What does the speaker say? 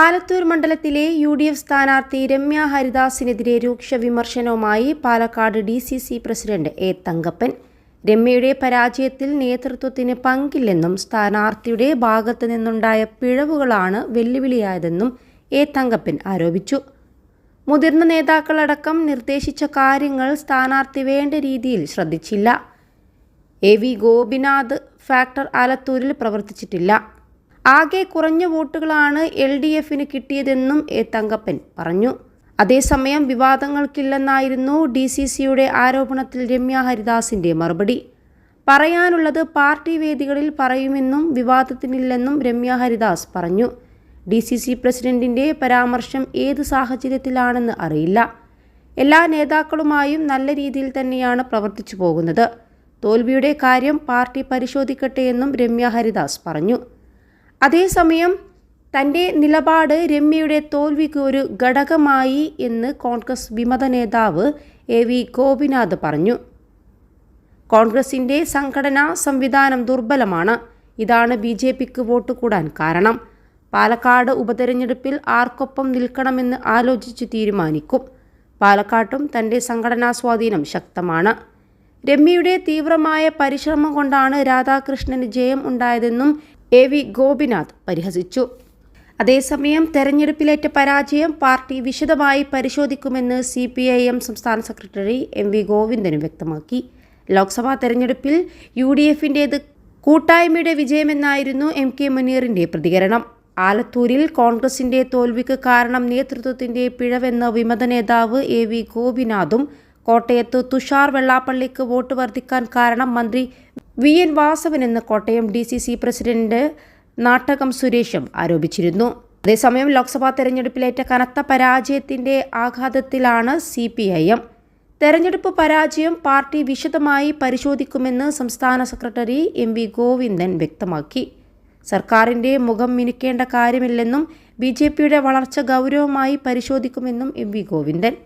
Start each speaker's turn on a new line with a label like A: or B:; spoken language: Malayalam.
A: ആലത്തൂർ മണ്ഡലത്തിലെ യു ഡി എഫ് സ്ഥാനാർത്ഥി രമ്യ ഹരിദാസിനെതിരെ രൂക്ഷ വിമർശനവുമായി Palakkad D C C president A Thankappan. രമ്യയുടെ പരാജയത്തിൽ നേതൃത്വത്തിന് പങ്കില്ലെന്നും സ്ഥാനാർത്ഥിയുടെ ഭാഗത്തു നിന്നുണ്ടായ പിഴവുകളാണ് വെല്ലുവിളിയായതെന്നും എ തങ്കപ്പൻ ആരോപിച്ചു. മുതിർന്ന നേതാക്കളടക്കം നിർദ്ദേശിച്ച കാര്യങ്ങൾ സ്ഥാനാർത്ഥി വേണ്ട രീതിയിൽ ശ്രദ്ധിച്ചില്ല. എ വി ഗോപിനാഥ് ഫാക്ടർ ആലത്തൂരിൽ പ്രവർത്തിച്ചിട്ടില്ല. ആകെ കുറഞ്ഞ വോട്ടുകളാണ് എൽ ഡി എഫിന് കിട്ടിയതെന്നും എ തങ്കപ്പൻ പറഞ്ഞു. അതേസമയം വിവാദങ്ങൾക്കില്ലെന്നായിരുന്നു ഡി സി സിയുടെ ആരോപണത്തിൽ രമ്യ ഹരിദാസിന്റെ മറുപടി. പറയാനുള്ളത് പാർട്ടി വേദികളിൽ പറയുമെന്നും വിവാദത്തിനില്ലെന്നും രമ്യ ഹരിദാസ് പറഞ്ഞു. ഡി സി സി പ്രസിഡന്റിന്റെ പരാമർശം ഏത് സാഹചര്യത്തിലാണെന്ന് അറിയില്ല. എല്ലാ നേതാക്കളുമായും നല്ല രീതിയിൽ തന്നെയാണ് പ്രവർത്തിച്ചു പോകുന്നത്. തോൽവിയുടെ കാര്യം പാർട്ടി പരിശോധിക്കട്ടെ എന്നും രമ്യ ഹരിദാസ് പറഞ്ഞു. അതേസമയം തന്റെ നിലപാട് രമ്യയുടെ തോൽവിക്ക് ഒരു ഘടകമായി എന്ന് കോൺഗ്രസ് വിമത നേതാവ് എ വി ഗോപിനാഥ് പറഞ്ഞു. കോൺഗ്രസിന്റെ സംഘടനാ സംവിധാനം ദുർബലമാണ്. ഇതാണ് ബി ജെ പിക്ക് വോട്ട് കൂടാൻ കാരണം. പാലക്കാട് ഉപതെരഞ്ഞെടുപ്പിൽ ആർക്കൊപ്പം നിൽക്കണമെന്ന് ആലോചിച്ച് തീരുമാനിക്കും. പാലക്കാട്ടും തന്റെ സംഘടനാ സ്വാധീനം ശക്തമാണ്. രമ്യയുടെ തീവ്രമായ പരിശ്രമം കൊണ്ടാണ് രാധാകൃഷ്ണന് ജയം ഉണ്ടായതെന്നും എ വി ഗോപിനാഥ് പരിഹസിച്ചു. അതേസമയം തെരഞ്ഞെടുപ്പിലേറ്റ പരാജയം പാർട്ടി വിശദമായി പരിശോധിക്കുമെന്ന് സി പി ഐ എം സംസ്ഥാന സെക്രട്ടറി എം വി ഗോവിന്ദനും വ്യക്തമാക്കി. ലോക്സഭാ തെരഞ്ഞെടുപ്പിൽ യു ഡി എഫിന്റേത് കൂട്ടായ്മയുടെ വിജയമെന്നായിരുന്നു എം കെ മുനീറിന്റെ പ്രതികരണം. ആലത്തൂരിൽ കോൺഗ്രസിന്റെ തോൽവിക്ക് കാരണം നേതൃത്വത്തിന്റെ പിഴവെന്ന വിമത നേതാവ് എ വി ഗോപിനാഥും കോട്ടയത്ത് തുഷാർ വെള്ളാപ്പള്ളിക്ക് വോട്ട് വർദ്ധിക്കാൻ കാരണം മന്ത്രി വി എൻ വാസവൻ എന്ന് Kottayam D C C president Nattakom സുരേഷും ആരോപിച്ചിരുന്നു. അതേസമയം ലോക്സഭാ തെരഞ്ഞെടുപ്പിലേറ്റ കനത്ത പരാജയത്തിന്റെ ആഘാതത്തിലാണ് സി പി ഐ എം. തെരഞ്ഞെടുപ്പ് പരാജയം പാർട്ടി വിശദമായി പരിശോധിക്കുമെന്ന് സംസ്ഥാന സെക്രട്ടറി എം വി ഗോവിന്ദൻ വ്യക്തമാക്കി. സർക്കാരിന്റെ മുഖം മിനുക്കേണ്ട കാര്യമില്ലെന്നും ബി ജെ പിയുടെ വളർച്ച ഗൗരവമായി പരിശോധിക്കുമെന്നും എം വി ഗോവിന്ദൻ.